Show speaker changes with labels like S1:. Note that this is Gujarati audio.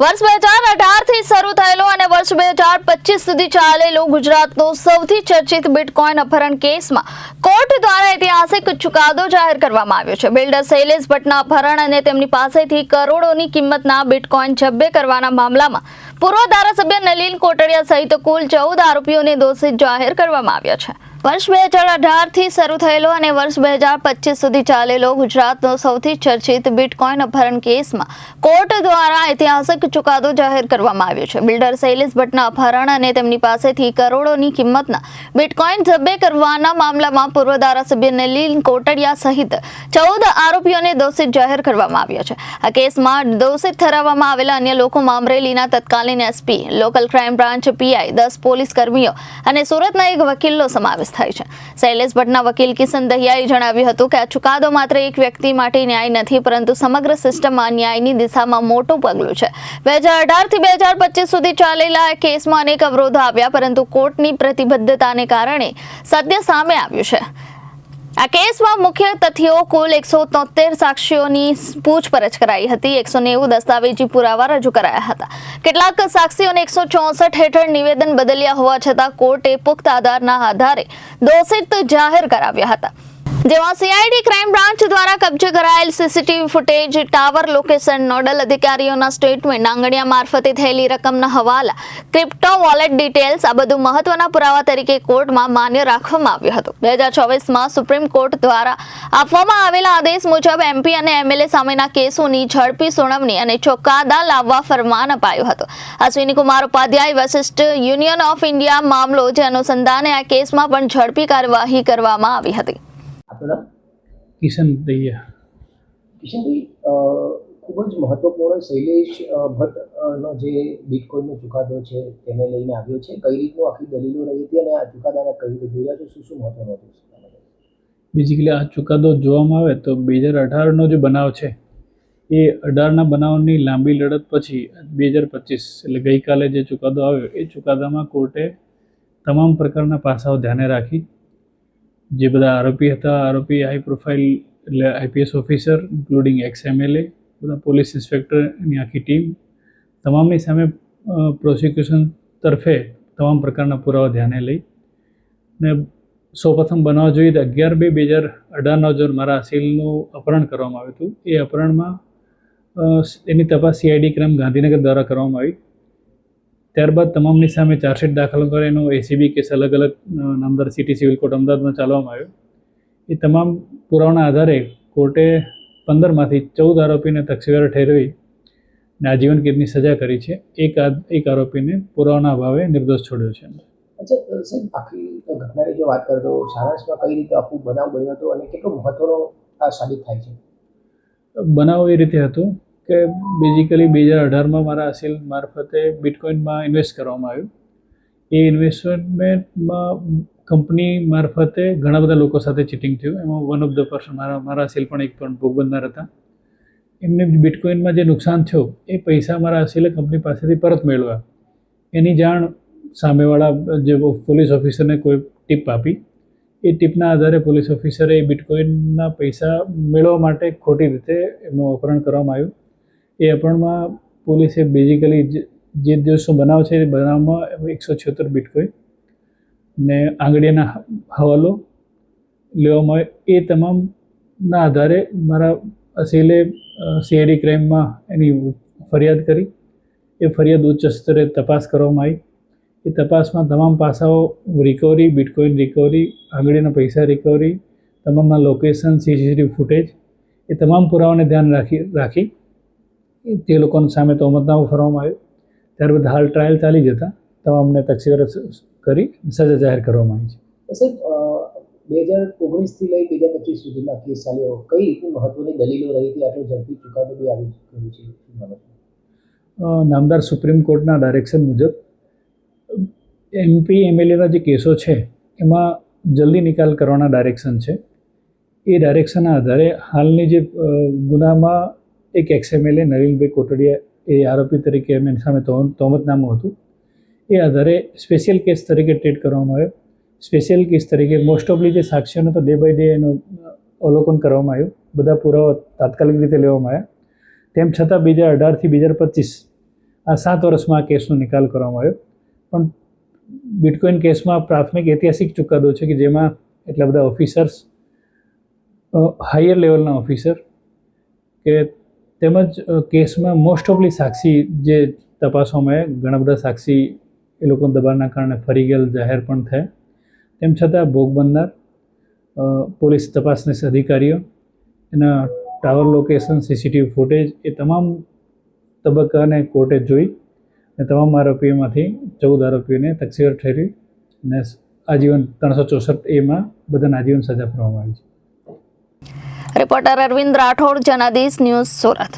S1: વર્ષ બે હજાર અઢારથી શરૂ થયેલો અને વર્ષ બે હજાર પચીસ સુધી ચાલેલો ગુજરાતનો સૌથી ચર્ચિત બિટકોઇન અપહરણ કેસમાં કોર્ટ દ્વારા ઐતિહાસિક ચુકાદો જાહેર કરવામાં આવ્યો છે. બિલ્ડર શૈલેષ ભટ્ટના અપહરણ અને તેમની પાસેથી કરોડોની કિંમતના બિટકોઇન જબ્બે કરવાના મામલામાં પૂર્વ ધારાસભ્ય નલીન કોટડિયા સહિત કુલ ચૌદ આરોપીઓને દોષિત જાહેર કરવામાં આવ્યા છે. વર્ષ બે હજાર અઢારથી શરૂ થયેલો અને વર્ષ બે હજાર પચીસ સુધી ચાલેલો ગુજરાતનો સૌથી ચર્ચિત બિટકોઇન અપહરણ કેસમાં કોર્ટ દ્વારા ઐતિહાસિક ચુકાદો જાહેર કરવામાં આવ્યો છે. બિલ્ડર શૈલેષ ભટ્ટના અપહરણ અને તેમની પાસેથી કરોડોની કિંમતના બિટકોઇન જબ્બે કરવાના મામલામાં પૂર્વ ધારાસભ્ય નલીન કોટડિયા સહિત ચૌદ આરોપીઓને દોષિત જાહેર કરવામાં આવ્યા છે. આ કેસમાં દોષિત ઠરાવવામાં આવેલા અન્ય લોકોમાં અમરેલીના તત્કાલીન SP, local crime branch PI, દસ પોલીસ કર્મીઓ અને સુરતના એક વકીલનો સમાવેશ થાય છે. શૈલેષ ભટ્ટના વકીલ કિશન દહિયાએ જણાવ્યું હતું કે આ ચુકાદો માત્ર એક વ્યક્તિ માટે ન્યાય નથી, પરંતુ સમગ્ર સિસ્ટમમાં ન્યાયની દિશામાં મોટું પગલું છે. બે હજાર અઢારથી બે હજાર પચીસ સુધી ચાલેલા કેસમાં અનેક અવરોધો આવ્યા, પરંતુ કોર્ટની પ્રતિબદ્ધતાને કારણે સત્ય સામે આવ્યું છે. આ કેસમાં મુખ્ય તથ્યો કુલ એકસો તોતેર સાક્ષીઓની પૂછપરછ કરાઈ હતી. એકસો નેવું દસ્તાવેજી પુરાવા રજૂ કરાયા હતા. કેટલાક સાક્ષીઓને એકસો ચોસઠ હેઠળ નિવેદન બદલ્યા હોવા છતાં કોર્ટે પુખ્ત આધારના આધારે દોષિત જાહેર કરાવ્યા હતા. જેમાં સીઆઈડી ક્રાઇમ બ્રાન્ચ દ્વારા કબજે કરાયેલ CCTV footage tower location nodal અધિકારીઓના સ્ટેટમેન્ટ આંગણિયા મારફતે થયેલી રકમના હવાલા ક્રિપ્ટો વોલેટ ડિટેલ્સ આ બધું મહત્વના પુરાવા તરીકે કોર્ટમાં માન્ય રાખવામાં આવ્યું હતું. બે હજાર ચોવીસમાં સુપ્રીમ કોર્ટ દ્વારા આપવામાં આવેલા આદેશ મુજબ એમપી અને એમએલએ સામેના કેસોની ઝડપી સુનાવણી અને ચોકાદા લાવવા ફરમાન અપાયું હતું. Ashwini Kumar Upadhyay Vashisht union of India મામલો જે અનુસંધાને આ કેસમાં પણ ઝડપી કાર્યવાહી કરવામાં આવી હતી.
S2: આપણા
S3: કિશન દૈયા.
S2: કિશનભાઈ ખૂબ જ મહત્વપૂર્ણ શૈલેષ અ, ભટ્ટ અ, નો જે બિટકોઈનનો ચુકાદો છે તેને લઈને આવ્યો છે. કઈ રીતનું આખી દલીલો રહી હતી અને આ ચુકાદાને કઈ રીતે જોયા છે? શું શું મહત્વનું હતું?
S3: બેઝિકલી આ ચુકાદો જોવામાં આવે તો બે હજાર અઢારનો જે બનાવ છે એ અઢારના બનાવની લાંબી લડત પછી બે હજાર પચીસ એટલે ગઈકાલે જે ચુકાદો આવ્યો એ ચુકાદામાં કોર્ટે તમામ પ્રકારના પાસાઓ ધ્યાને રાખી જે બધા આરોપી હતા, આરોપી હાઈ પ્રોફાઇલ એટલે IPS officer including ex MLA બધા પોલીસ ઇન્સ્પેક્ટરની આખી ટીમ તમામની સામે પ્રોસિક્યુશન તરફે તમામ પ્રકારના પુરાવા ધ્યાને લઈ. ને સૌપ્રથમ બનાવવા જોઈએ તો અગિયાર બે બે હજાર અઢારના જો મારા અસીલનું અપહરણ કરવામાં આવ્યું હતું. એ અપહરણમાં એની તપાસ સીઆઈડી ક્રાઇમ ગાંધીનગર દ્વારા કરવામાં આવી. ત્યારબાદ તમામની સામે ચાર્જશીટ દાખલ કરે એનો એસીબી કેસ અલગ અલગ નામદાર સિટી સિવિલ કોર્ટ અમદાવાદમાં ચાલવામાં આવ્યો. એ તમામ પુરાવાના આધારે કોર્ટે પંદરમાંથી ચૌદ આરોપીને તકસીવાર ઠેરવી ને આજીવન કેદની સજા કરી છે. એક એક આરોપીને પુરાવાના અભાવે નિર્દોષ છોડ્યો છે.
S2: અચ્છા સાહેબ આખી ઘટનાની જો વાત કરીએ તો સારાંશમાં કઈ રીતે આખું બનાવ બન્યો હતો અને કેટલો મહત્વનો આ સાબિત થાય છે?
S3: બનાવ એ રીતે હતું કે બેઝિકલી બે હજાર અઢારમાં મારા અસીલ મારફતે બિટકોઇનમાં ઇન્વેસ્ટ કરવામાં આવ્યું. એ ઇન્વેસ્ટમેન્ટમાં કંપની મારફતે ઘણા બધા લોકો સાથે ચીટિંગ થયું. એમાં વન ઓફ ધ પર્સન મારા મારા અસીલ પણ એક પણ ભોગ બનનાર હતા. એમને બિટકોઇનમાં જે નુકસાન થયું, એ પૈસા મારા અસીલે કંપની પાસેથી પરત મેળવ્યા. એની જાણ સામેવાળા જે પોલીસ ઓફિસરને કોઈ ટીપ આપી. એ ટીપના આધારે પોલીસ ઓફિસરે એ બિટકોઇનના પૈસા મેળવવા માટે ખોટી રીતે એમનું અપહરણ કરવામાં આવ્યું. એ અપહરણમાં પોલીસે બેઝિકલી જે દિવસનો બનાવ છે એ બનાવમાં એકસો છોતેર બિટકોઈન ને આંગળીના હવાલો લેવામાં આવે. એ તમામના આધારે મારા અસીલે સીઆઈડી ક્રાઇમમાં એની ફરિયાદ કરી. એ ફરિયાદ ઉચ્ચ સ્તરે તપાસ કરવામાં આવી. એ તપાસમાં તમામ પાસાઓ રિકવરી બિટકોઇન રિકવરી આંગળીના પૈસા રિકવરી તમામના લોકેશન સીસીટીવી ફૂટેજ એ તમામ પુરાવાને ધ્યાન રાખી રાખી તે લોકોની સામે તોમતનામું ફરવામાં આવ્યું. ત્યારબાદ હાલ ટ્રાયલ ચાલી જતા. તમામને તકસીવર કરી સજા જાહેર કરવામાં આવી છે.
S2: બે હજાર ઓગણીસથી લઈ બે હજાર પચીસ સુધીમાં કેસ ચાલ્યો. કઈ રીતની મહત્વની દલીલો રહી હતી? આટલો ઝડપી ચુકાદો બી આવી ગયું છે.
S3: નામદાર સુપ્રીમ કોર્ટના ડાયરેક્શન મુજબ એમપી એમએલએના જે કેસો છે એમાં જલ્દી નિકાલ કરવાના ડાયરેક્શન છે. એ ડાયરેક્શનના આધારે હાલની જે ગુનામાં એક એક્સ એમએલએ નવીનભાઈ કોટડિયા એ આરોપી તરીકે એમની સામે તોમ- તોમતનામું હતું. એ આધારે સ્પેશિયલ કેસ તરીકે ટ્રીટ કરવામાં આવ્યો. સ્પેશિયલ કેસ તરીકે મોસ્ટ ઓફલી જે સાક્ષીઓનો તો ડે બાય ડે એનું અવલોકન કરવામાં આવ્યું. બધા પુરાવા તાત્કાલિક રીતે લેવામાં આવ્યા. તેમ છતાં બીજા અઢારથી બે હજાર પચીસ આ સાત વર્ષમાં આ કેસનો નિકાલ કરવામાં આવ્યો. પણ બિટકોઇન કેસમાં પ્રાથમિક ઐતિહાસિક ચુકાદો છે કે જેમાં એટલા બધા ઓફિસર્સ હાયર લેવલના ઓફિસર કે તેમજ કેસમાં મોસ્ટ ઓફલી સાક્ષી જે તપાસોમાં ઘણા બધા સાક્ષી એ લોકો દબાણના કારણે ફરી ગયેલ, જાહેર પણ થયા. તેમ છતાં ભોગ બનનાર પોલીસ તપાસના અધિકારીઓ, એના ટાવર લોકેશન, સીસીટીવી ફૂટેજ એ તમામ તબક્કાને કોર્ટે જોઈ અને તમામ આરોપીઓમાંથી ચૌદ આરોપીઓને તકસીર ઠેરવી અને આજીવન ત્રણસો ચોસઠ એમાં બધાને આજીવન સજા કરવામાં આવી છે.
S1: Reporter Arvind Rathod, Janadesh news Surat.